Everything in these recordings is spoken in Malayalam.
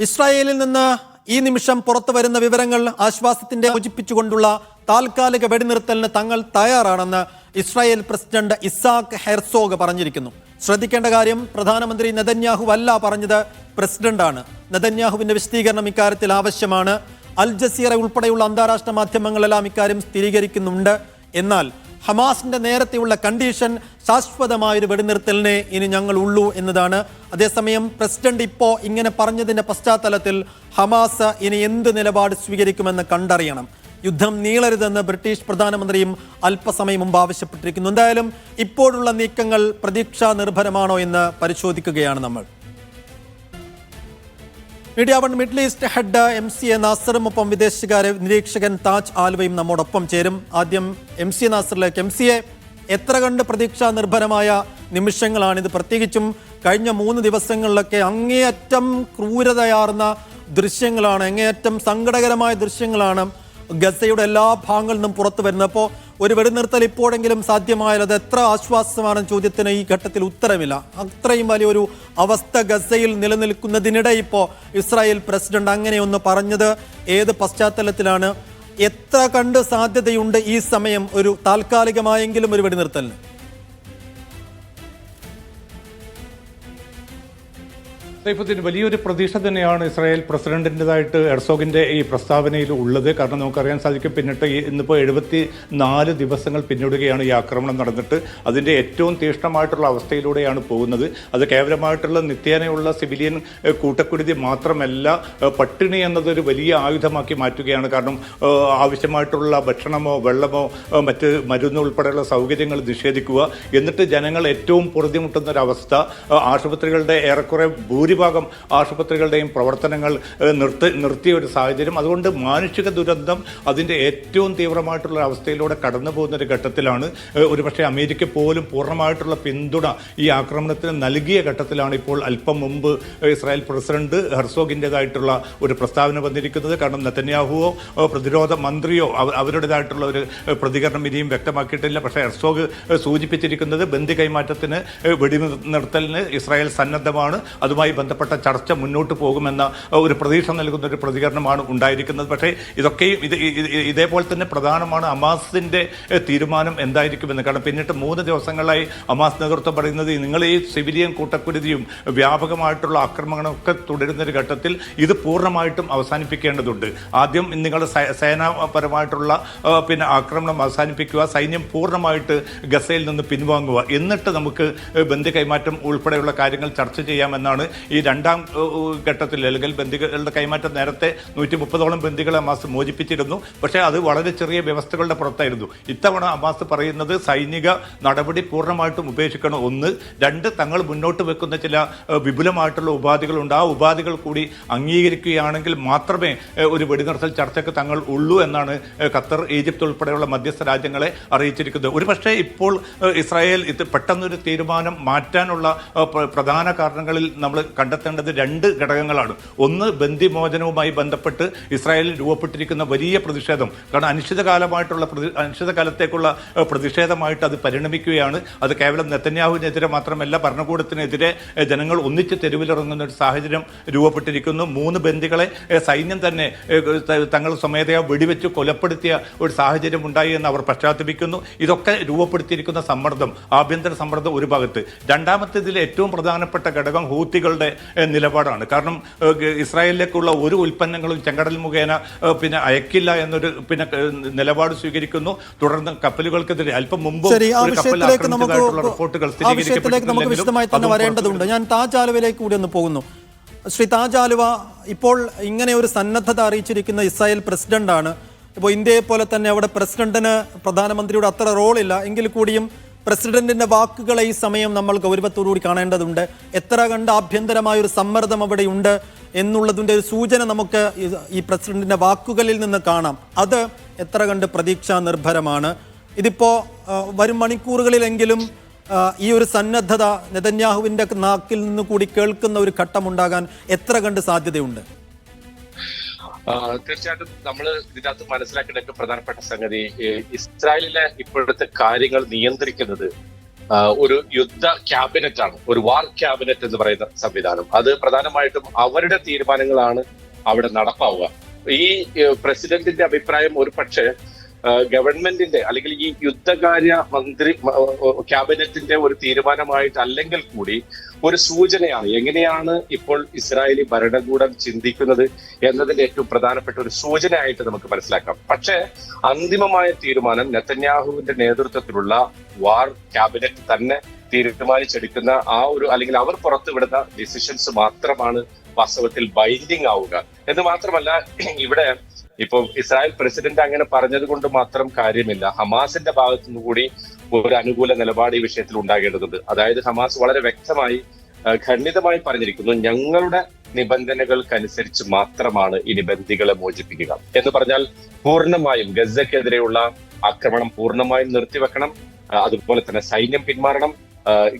ഇസ്രായേലിൽ നിന്ന് ഈ നിമിഷം പുറത്തു വരുന്ന വിവരങ്ങൾ ആശ്വാസത്തിന്റെ യോജിപ്പിച്ചുകൊണ്ടുള്ള താൽക്കാലിക വെടിനിർത്തലിന് തങ്ങൾ തയ്യാറാണെന്ന് ഇസ്രായേൽ പ്രസിഡന്റ് ഇസാഖ് ഹെർസോഗ് പറഞ്ഞിരിക്കുന്നു. ശ്രദ്ധിക്കേണ്ട കാര്യം പ്രധാനമന്ത്രി നെതന്യാഹു അല്ല പറഞ്ഞത് പ്രസിഡന്റാണ്. നെതന്യാഹുവിന്റെ വിശദീകരണം ഇക്കാര്യത്തിൽ ആവശ്യമാണ്. അൽ ജസീറ ഉൾപ്പെടെയുള്ള അന്താരാഷ്ട്ര മാധ്യമങ്ങളെല്ലാം ഇക്കാര്യം സ്ഥിരീകരിക്കുന്നുണ്ട്. എന്നാൽ ഹമാസിന്റെ നേരത്തെയുള്ള കണ്ടീഷൻ ശാശ്വതമായൊരു വെടിനിർത്തലിനെ ഇനി ഞങ്ങൾ ഉള്ളൂ എന്നതാണ്. അതേസമയം പ്രസിഡന്റ് ഇപ്പോ ഇങ്ങനെ പറഞ്ഞതിന്റെ പശ്ചാത്തലത്തിൽ ഹമാസ് ഇനി എന്ത് നിലപാട് സ്വീകരിക്കുമെന്ന് കണ്ടറിയണം. യുദ്ധം നീളരുതെന്ന് ബ്രിട്ടീഷ് പ്രധാനമന്ത്രിയും അല്പസമയം മുമ്പ് ആവശ്യപ്പെട്ടിരിക്കുന്നു. എന്തായാലും ഇപ്പോഴുള്ള നീക്കങ്ങൾ പ്രതീക്ഷാ നിർഭരമാണോ എന്ന് പരിശോധിക്കുകയാണ് നമ്മൾ. Media one middle east head M C A നാസറും ഒപ്പം വിദേശകാര്യ നിരീക്ഷകൻ താജ് ആലുവയും നമ്മോടൊപ്പം ചേരും. ആദ്യം എം സി എ നാസറിലേക്ക്. എം സി എ എത്ര കണ്ട് പ്രതീക്ഷാ നിർഭരമായ നിമിഷങ്ങളാണിത് പ്രത്യേകിച്ചും കഴിഞ്ഞ മൂന്ന് ദിവസങ്ങളിലൊക്കെ അങ്ങേയറ്റം ക്രൂരതയാർന്ന ദൃശ്യങ്ങളാണ് അങ്ങേയറ്റം സങ്കടകരമായ ദൃശ്യങ്ങളാണ് ഗസയുടെ എല്ലാ ഭാഗങ്ങളിൽ നിന്നും പുറത്തു വരുന്നത്. അപ്പോൾ ഒരു വെടിനിർത്തൽ ഇപ്പോഴെങ്കിലും സാധ്യമായാൽ അത് എത്ര ആശ്വാസമാണെന്ന ചോദ്യത്തിന് ഈ ഘട്ടത്തിൽ ഉത്തരമില്ല. അത്രയും വലിയൊരു അവസ്ഥ ഗസയിൽ നിലനിൽക്കുന്നതിനിടെ ഇപ്പോൾ ഇസ്രായേൽ പ്രസിഡന്റ് അങ്ങനെയൊന്ന് പറഞ്ഞത് ഏത് പശ്ചാത്തലത്തിലാണ്? എത്ര കണ്ട് സാധ്യതയുണ്ട് ഈ സമയം ഒരു താൽക്കാലികമായെങ്കിലും ഒരു വെടിനിർത്തലിന്? സൈഫുദ്ദീൻ വലിയൊരു പ്രതീക്ഷ തന്നെയാണ് ഇസ്രായേൽ പ്രസിഡന്റിന്റെതായിട്ട് എർസോഗിന്റെ ഈ പ്രസ്താവനയിൽ ഉള്ളത്. കാരണം നമുക്കറിയാൻ സാധിക്കും പിന്നിട്ട് ഈ ഇന്നിപ്പോൾ എഴുപത്തി നാല് ദിവസങ്ങൾ പിന്നിടുകയാണ് ഈ ആക്രമണം നടന്നിട്ട്. അതിന്റെ ഏറ്റവും തീഷ്ണമായിട്ടുള്ള അവസ്ഥയിലൂടെയാണ് പോകുന്നത്. അത് കേവലമായിട്ടുള്ള നിത്യേനയുള്ള സിവിലിയൻ കൂട്ടക്കുരുതി മാത്രമല്ല പട്ടിണി എന്നതൊരു വലിയ ആയുധമാക്കി മാറ്റുകയാണ്. കാരണം ആവശ്യമായിട്ടുള്ള ഭക്ഷണമോ വെള്ളമോ മറ്റ് മരുന്ന് ഉൾപ്പെടെയുള്ള സൗകര്യങ്ങൾ നിഷേധിക്കുക. എന്നിട്ട് ജനങ്ങൾ ഏറ്റവും പൊറുതിമുട്ടുന്ന അവസ്ഥ ആശുപത്രികളുടെ ഏറെക്കുറെ ഭൂരിഭാഗം ആശുപത്രികളുടെയും പ്രവർത്തനങ്ങൾ നിർത്തി നിർത്തിയ ഒരു സാഹചര്യം. അതുകൊണ്ട് മാനുഷിക ദുരന്തം അതിന്റെ ഏറ്റവും തീവ്രമായിട്ടുള്ള അവസ്ഥയിലൂടെ കടന്നു പോകുന്ന ഒരു ഘട്ടത്തിലാണ് ഒരുപക്ഷെ അമേരിക്ക പോലും പൂർണമായിട്ടുള്ള പിന്തുണ ഈ ആക്രമണത്തിന് നൽകിയ ഘട്ടത്തിലാണ് ഇപ്പോൾ അല്പം മുമ്പ് ഇസ്രായേൽ പ്രസിഡന്റ് ഹെർസോഗിന്റെതായിട്ടുള്ള ഒരു പ്രസ്താവന വന്നിരിക്കുന്നത്. കാരണം നെത്തന്യാഹുവോ പ്രതിരോധ മന്ത്രിയോ അവരുടേതായിട്ടുള്ള ഒരു പ്രതികരണം ഇനിയും വ്യക്തമാക്കിയിട്ടില്ല. പക്ഷേ ഹെർസോഗ് സൂചിപ്പിച്ചിരിക്കുന്നത് ബന്ദി കൈമാറ്റത്തിന് വെടിനിർത്തലിന് ഇസ്രായേൽ സന്നദ്ധമാണ്. അതുമായി ബന്ധപ്പെട്ട ചർച്ച മുന്നോട്ട് പോകുമെന്ന ഒരു പ്രതീക്ഷ നൽകുന്ന ഒരു പ്രതികരണമാണ് ഉണ്ടായിരിക്കുന്നത്. പക്ഷേ ഇതൊക്കെയും ഇത് ഇതേപോലെ തന്നെ പ്രധാനമാണ് അമാസിന്റെ ഏഹ്, തീരുമാനം എന്തായിരിക്കുമെന്ന്. കാരണം പിന്നിട്ട് മൂന്ന് ദിവസങ്ങളായി അമാസ് നേതൃത്വം പറയുന്നത് നിങ്ങൾ ഈ സിവിലിയൻ കൂട്ടക്കുരുതിയും വ്യാപകമായിട്ടുള്ള ആക്രമണമൊക്കെ തുടരുന്ന ഒരു ഘട്ടത്തിൽ ഇത് പൂർണമായിട്ടും അവസാനിപ്പിക്കേണ്ടതുണ്ട്. ആദ്യം നിങ്ങൾ സേനാപരമായിട്ടുള്ള പിന്നെ ആക്രമണം അവസാനിപ്പിക്കുക സൈന്യം പൂർണമായിട്ട് ഗസയിൽ നിന്ന് പിൻവാങ്ങുക. എന്നിട്ട് നമുക്ക് ബന്ധു കൈമാറ്റം ഉൾപ്പെടെയുള്ള കാര്യങ്ങൾ ചർച്ച ചെയ്യാമെന്നാണ് ഈ രണ്ടാം ഘട്ടത്തിൽ അല്ലെങ്കിൽ ബന്ദികളുടെ കൈമാറ്റം നേരത്തെ നൂറ്റി മുപ്പതോളം ബന്ദികളെ അമാസ് മോചിപ്പിച്ചിരുന്നു. പക്ഷേ അത് വളരെ ചെറിയ വ്യവസ്ഥകളുടെ പുറത്തായിരുന്നു. ഇത്തവണ അമാസ് പറയുന്നത് സൈനിക നടപടി പൂർണമായിട്ടും ഉപേക്ഷിക്കണം. ഒന്ന്. രണ്ട് തങ്ങൾ മുന്നോട്ട് വെക്കുന്ന ചില വിപുലമായിട്ടുള്ള ഉപാധികളുണ്ട്. ആ ഉപാധികൾ കൂടി അംഗീകരിക്കുകയാണെങ്കിൽ മാത്രമേ ഒരു വെടിനിർത്തൽ ചർച്ചയ്ക്ക് തങ്ങൾ ഉള്ളൂ എന്നാണ് ഖത്തർ ഈജിപ്ത് ഉൾപ്പെടെയുള്ള മധ്യസ്ഥ രാജ്യങ്ങളെ അറിയിച്ചിരിക്കുന്നത്. ഒരുപക്ഷെ ഇപ്പോൾ ഇസ്രായേൽ ഇത് പെട്ടെന്നൊരു തീരുമാനം മാറ്റാനുള്ള പ്രധാന കാരണങ്ങളിൽ നമ്മൾ കണ്ടെത്തേണ്ടത് രണ്ട് ഘടകങ്ങളാണ്. ഒന്ന് ബന്ധിമോചനവുമായി ബന്ധപ്പെട്ട് ഇസ്രായേലിൽ രൂപപ്പെട്ടിരിക്കുന്ന വലിയ പ്രതിഷേധം. കാരണം അനിശ്ചിതകാലമായിട്ടുള്ള പ്രതി അനിശ്ചിതകാലത്തേക്കുള്ള പ്രതിഷേധമായിട്ട് അത് പരിണമിക്കുകയാണ്. അത് കേവലം നെത്തന്യാഹുവിനെതിരെ മാത്രമല്ല ഭരണകൂടത്തിനെതിരെ ജനങ്ങൾ ഒന്നിച്ച് തെരുവിലിറങ്ങുന്ന ഒരു സാഹചര്യം രൂപപ്പെട്ടിരിക്കുന്നു. മൂന്ന് ബന്ദികളെ സൈന്യം തന്നെ തങ്ങൾ സ്വമേധയാ വെടിവെച്ച് കൊലപ്പെടുത്തിയ ഒരു സാഹചര്യം ഉണ്ടായി എന്ന് അവർ പശ്ചാത്തപിക്കുന്നു. ഇതൊക്കെ രൂപപ്പെടുത്തിയിരിക്കുന്ന സമ്മർദ്ദം ആഭ്യന്തര സമ്മർദ്ദം ഒരു ഭാഗത്ത്. രണ്ടാമത്തെ ഇതിൽ ഏറ്റവും പ്രധാനപ്പെട്ട ഘടകം ഹൂത്തികളുടെ ഏഹ്, നിലപാടാണ്. കാരണം ഇസ്രായേലിലേക്കുള്ള ഒരു ഉൽപ്പന്നങ്ങളും ചെങ്കടൽ മുഖേന പിന്നെ അയക്കില്ല എന്നൊരു പിന്നെ നിലപാട് സ്വീകരിക്കുന്നു. തുടർന്ന് കപ്പലുകൾക്കെതിരെ അല്പം മുമ്പ് റിപ്പോർട്ടുകൾ നമുക്ക് വിശദമായി തന്നെ വരേണ്ടതുണ്ട്. ഞാൻ താജ് ആലുവയിലേക്ക് കൂടി ഒന്ന് പോകുന്നു. ശ്രീ താജ് ആലുവ ഇപ്പോൾ ഇങ്ങനെ ഒരു സന്നദ്ധത അറിയിച്ചിരിക്കുന്ന ഇസ്രായേൽ പ്രസിഡന്റാണ്. ഇപ്പോൾ ഇന്ത്യയെ പോലെ തന്നെ അവിടെ പ്രസിഡന്റിന് പ്രധാനമന്ത്രിയുടെ അത്ര റോളില്ല. എങ്കിൽ കൂടിയും പ്രസിഡന്റിന്റെ വാക്കുകളെ ഈ സമയം നമ്മൾ ഗൗരവത്തോടുകൂടി കാണേണ്ടതുണ്ട്. എത്ര കണ്ട് ആഭ്യന്തരമായ ഒരു സമ്മർദ്ദം അവിടെ ഉണ്ട് എന്നുള്ളതിന്റെ ഒരു സൂചന നമുക്ക് ഈ പ്രസിഡന്റിന്റെ വാക്കുകളിൽ നിന്ന് കാണാം. അത് എത്ര കണ്ട് പ്രതീക്ഷാ നിർഭരമാണ് ഇതിപ്പോ വരും മണിക്കൂറുകളിലെങ്കിലും ഈ ഒരു സന്നദ്ധത നെതന്യാഹുവിന്റെ നാക്കിൽ നിന്ന് കൂടി കേൾക്കുന്ന ഒരു ഘട്ടമുണ്ടാകാൻ എത്ര കണ്ട് സാധ്യതയുണ്ട്? തീർച്ചയായിട്ടും നമ്മൾ ഇതിനകത്ത് മനസ്സിലാക്കേണ്ട പ്രധാനപ്പെട്ട സംഗതി ഇസ്രായേലിലെ ഇപ്പോഴത്തെ കാര്യങ്ങൾ നിയന്ത്രിക്കുന്നത് ഒരു യുദ്ധ ക്യാബിനറ്റ് ആണ് ഒരു വാർ ക്യാബിനറ്റ് എന്ന് പറയുന്ന സംവിധാനം. അത് പ്രധാനമായിട്ടും അവരുടെ തീരുമാനങ്ങളാണ് അവിടെ നടപ്പാവുക. ഈ പ്രസിഡന്റിന്റെ അഭിപ്രായം ഒരു പക്ഷേ ഗവൺമെന്റിന്റെ അല്ലെങ്കിൽ ഈ യുദ്ധകാര്യ മന്ത്രി ക്യാബിനറ്റിന്റെ ഒരു തീരുമാനമായിട്ട് അല്ലെങ്കിൽ കൂടി ഒരു സൂചനയാണ് എങ്ങനെയാണ് ഇപ്പോൾ ഇസ്രായേലി ഭരണകൂടം ചിന്തിക്കുന്നത് എന്നതിന്റെ ഏറ്റവും പ്രധാനപ്പെട്ട ഒരു സൂചനയായിട്ട് നമുക്ക് മനസ്സിലാക്കാം. പക്ഷേ അന്തിമമായ തീരുമാനം നെത്തന്യാഹുവിന്റെ നേതൃത്വത്തിലുള്ള വാർ ക്യാബിനറ്റ് തന്നെ തീരുമാനിച്ചെടുക്കുന്ന ആ ഒരു അല്ലെങ്കിൽ അവർ പുറത്തുവിടുന്ന ഡിസിഷൻസ് മാത്രമാണ് വാസ്തവത്തിൽ ബൈൻഡിങ് ആവുക. എന്ന് മാത്രമല്ല ഇവിടെ ഇപ്പൊ ഇസ്രായേൽ പ്രസിഡന്റ് അങ്ങനെ പറഞ്ഞത് കൊണ്ട് മാത്രം കാര്യമില്ല. ഹമാസിന്റെ ഭാഗത്തു നിന്ന് കൂടി ഒരു അനുകൂല നിലപാട് ഈ വിഷയത്തിൽ ഉണ്ടാകേണ്ടതുണ്ട്. അതായത് ഹമാസ് വളരെ വ്യക്തമായി ഖണ്ഡിതമായി പറഞ്ഞിരിക്കുന്നു ഞങ്ങളുടെ നിബന്ധനകൾക്കനുസരിച്ച് മാത്രമാണ് ഇനി ബന്ദികളെ മോചിപ്പിക്കുക. എന്ന് പറഞ്ഞാൽ പൂർണമായും ഗസക്കെതിരെയുള്ള ആക്രമണം പൂർണമായും നിർത്തിവെക്കണം. അതുപോലെ തന്നെ സൈന്യം പിന്മാറണം.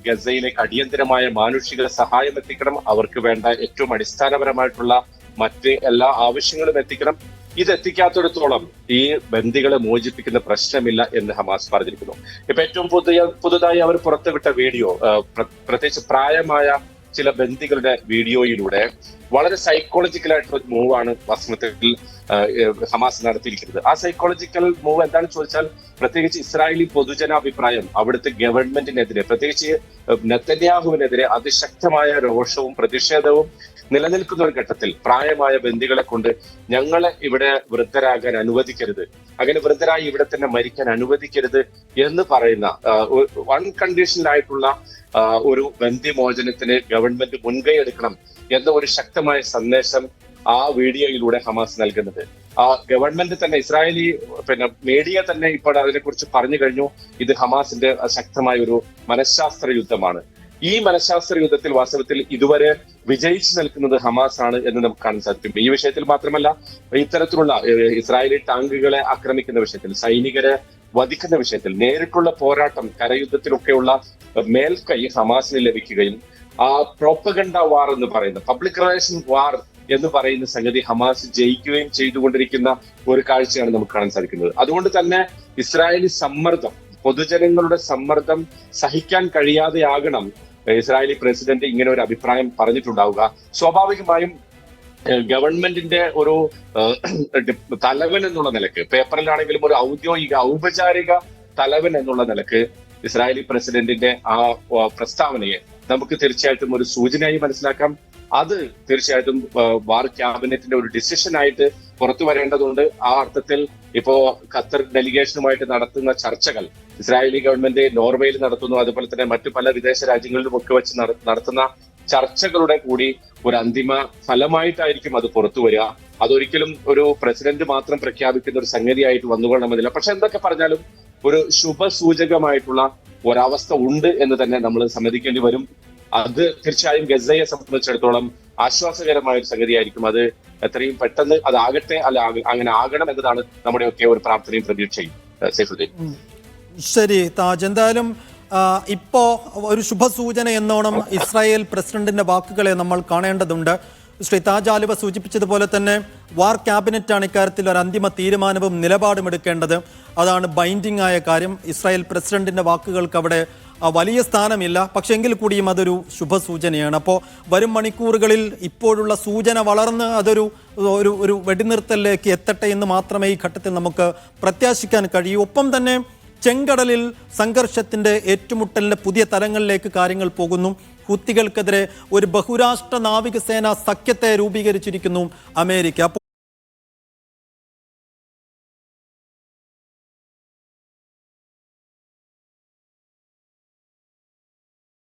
ഗസയിലേക്ക് അടിയന്തരമായ മാനുഷിക സഹായം എത്തിക്കണം. അവർക്ക് വേണ്ട ഏറ്റവും അടിസ്ഥാനപരമായിട്ടുള്ള മറ്റ് എല്ലാ ആവശ്യങ്ങളും എത്തിക്കണം. ഇത് എത്തിക്കാത്തിടത്തോളം ഈ ബന്ദികളെ മോചിപ്പിക്കുന്ന പ്രശ്നമില്ല എന്ന് ഹമാസ് പറഞ്ഞിരിക്കുന്നു. ഇപ്പൊ ഏറ്റവും പുതിയ പുതുതായി അവർ പുറത്തുവിട്ട വീഡിയോ പ്രത്യേകിച്ച് പ്രായമായ ചില ബന്ദികളുടെ വീഡിയോയിലൂടെ വളരെ സൈക്കോളജിക്കൽ ആയിട്ടുള്ള മൂവാണ് വാസ്തവത്തിൽ ആ, ഏഹ്, ഹമാസ് നടത്തിയിരിക്കുന്നത്. ആ സൈക്കോളജിക്കൽ മൂവ് എന്താണെന്ന് ചോദിച്ചാൽ പ്രത്യേകിച്ച് ഇസ്രായേലി പൊതുജന പൊതുജനാഭിപ്രായം അവിടുത്തെ ഗവൺമെന്റിനെതിരെ പ്രത്യേകിച്ച് നെത്തന്യാഹുവിനെതിരെ അതിശക്തമായ രോഷവും പ്രതിഷേധവും നിലനിൽക്കുന്ന ഒരു ഘട്ടത്തിൽ പ്രായമായ ബന്ധികളെ കൊണ്ട് ഞങ്ങളെ ഇവിടെ വൃദ്ധരാകാൻ അനുവദിക്കരുത്. അങ്ങനെ വൃദ്ധരായി ഇവിടെ തന്നെ മരിക്കാൻ അനുവദിക്കരുത് എന്ന് പറയുന്ന വൺ കണ്ടീഷനിലായിട്ടുള്ള ആ, ഒരു ബന്ദിമോചനത്തിന് ഗവൺമെന്റ് മുൻകൈ എടുക്കണം എന്ന ഒരു ശക്തമായ സന്ദേശം ആ വീഡിയോയിലൂടെ ഹമാസ് നൽകുന്നത്. ആ ഗവൺമെന്റ് തന്നെ ഇസ്രായേലി പിന്നെ മീഡിയ തന്നെ ഇപ്പോൾ അതിനെക്കുറിച്ച് പറഞ്ഞു കഴിഞ്ഞു. ഇത് ഹമാസിന്റെ ശക്തമായ ഒരു മനഃശാസ്ത്ര യുദ്ധമാണ്. ഈ മനഃശാസ്ത്ര യുദ്ധത്തിൽ വാസ്തവത്തിൽ ഇതുവരെ വിജയിച്ചു നിൽക്കുന്നത് ഹമാസ് ആണ് എന്ന് നമുക്ക് കാണാൻ സാധിക്കും. ഈ വിഷയത്തിൽ മാത്രമല്ല ഇത്തരത്തിലുള്ള ഇസ്രായേലി ടാങ്കുകളെ ആക്രമിക്കുന്ന വിഷയത്തിൽ സൈനികരെ വധിക്കുന്ന വിഷയത്തിൽ നേരിട്ടുള്ള പോരാട്ടം കരയുദ്ധത്തിലൊക്കെയുള്ള മേൽക്കൈ ഹമാസിന് ലഭിക്കുകയും ആ പ്രോപ്പഗണ്ട വാർ എന്ന് പറയുന്ന പബ്ലിക് റിലേഷൻ വാർ എന്ന് പറയുന്ന സംഗതി ഹമാസ് ജയിക്കുകയും ചെയ്തുകൊണ്ടിരിക്കുന്ന ഒരു കാഴ്ചയാണ് നമുക്ക് കാണാൻ സാധിക്കുന്നത്. അതുകൊണ്ട് തന്നെ ഇസ്രായേലി സമ്മർദ്ദം പൊതുജനങ്ങളുടെ സമ്മർദ്ദം സഹിക്കാൻ കഴിയാതെയാകണം ഇസ്രായേലി പ്രസിഡന്റ് ഇങ്ങനെ ഒരു അഭിപ്രായം പറഞ്ഞിട്ടുണ്ടാവുക. സ്വാഭാവികമായും ഗവൺമെന്റിന്റെ ഒരു തലവൻ എന്നുള്ള നിലയ്ക്ക് പേപ്പറിലാണെങ്കിലും ഒരു ഔദ്യോഗിക ഔപചാരിക തലവൻ എന്നുള്ള നിലയ്ക്ക് ഇസ്രായേലി പ്രസിഡന്റിന്റെ ആ പ്രസ്താവനയെ നമുക്ക് തീർച്ചയായിട്ടും ഒരു സൂചനയായി മനസ്സിലാക്കാം. അത് തീർച്ചയായിട്ടും ബാർ ക്യാബിനറ്റിന്റെ ഒരു ഡിസിഷൻ ആയിട്ട് പുറത്തു വരേണ്ടതുണ്ട്. ആ അർത്ഥത്തിൽ ഇപ്പോ ഖത്തർ ഡെലിഗേഷനുമായിട്ട് നടത്തുന്ന ചർച്ചകൾ ഇസ്രായേലി ഗവൺമെന്റ് നോർവേയിൽ നടത്തുന്നു അതുപോലെ തന്നെ മറ്റു പല വിദേശ രാജ്യങ്ങളിലും ഒക്കെ വെച്ച് നടത്തുന്ന ചർച്ചകളുടെ കൂടി ഒരു അന്തിമ ഫലമായിട്ടായിരിക്കും അത് പുറത്തു വരിക. അതൊരിക്കലും ഒരു പ്രസിഡന്റ് മാത്രം പ്രഖ്യാപിക്കുന്ന ഒരു സംഗതിയായിട്ട് വന്നുകൊള്ളണമെന്നില്ല. പക്ഷെ എന്തൊക്കെ പറഞ്ഞാലും ഒരു ശുഭസൂചകമായിട്ടുള്ള ഒരവസ്ഥ ഉണ്ട് എന്ന് തന്നെ നമ്മൾ സമ്മതിക്കേണ്ടി വരും. അത് തീർച്ചയായും ഗസയെ സംബന്ധിച്ചിടത്തോളം ആശ്വാസകരമായ ഒരു സംഗതിയായിരിക്കും. അത് എത്രയും പെട്ടെന്ന് അതാകട്ടെ അല്ല അങ്ങനെ ആകണം എന്നതാണ് നമ്മുടെ ഒക്കെ ഒരു പ്രാർത്ഥനയും പ്രതീക്ഷയും. സൈഫുദ്ദീൻ. ശരി താജ്. എന്തായാലും ഇപ്പോ ഒരു ശുഭസൂചന എന്നോണം ഇസ്രായേൽ പ്രസിഡന്റിന്റെ വാക്കുകളെ നമ്മൾ കാണേണ്ടതുണ്ട്. ശ്രീ താജ് ആലുവ സൂചിപ്പിച്ചതുപോലെ തന്നെ വാർ ക്യാബിനറ്റാണ് ഇക്കാര്യത്തിൽ ഒരു അന്തിമ തീരുമാനവും നിലപാടും എടുക്കേണ്ടത്. അതാണ് ബൈൻഡിംഗ് ആയ കാര്യം. ഇസ്രായേൽ പ്രസിഡന്റിന്റെ വാക്കുകൾക്ക് അവിടെ വലിയ സ്ഥാനമില്ല. പക്ഷെ എങ്കിൽ കൂടിയും അതൊരു ശുഭസൂചനയാണ്. അപ്പോൾ വരും മണിക്കൂറുകളിൽ ഇപ്പോഴുള്ള സൂചന വളർന്ന് അതൊരു ഒരു ഒരു വെടിനിർത്തലിലേക്ക് എത്തട്ടെ എന്ന് മാത്രമേ ഈ ഘട്ടത്തിൽ നമുക്ക് പ്രത്യാശിക്കാൻ കഴിയൂ. ഒപ്പം തന്നെ ചെങ്കടലിൽ സംഘർഷത്തിന്റെ ഏറ്റുമുട്ടലിന്റെ പുതിയ തലങ്ങളിലേക്ക് കാര്യങ്ങൾ പോകുന്നു. ഹുത്തികൾക്കെതിരെ ഒരു ബഹുരാഷ്ട്ര നാവികസേന സഖ്യത്തെ രൂപീകരിച്ചിരിക്കുന്നു അമേരിക്ക.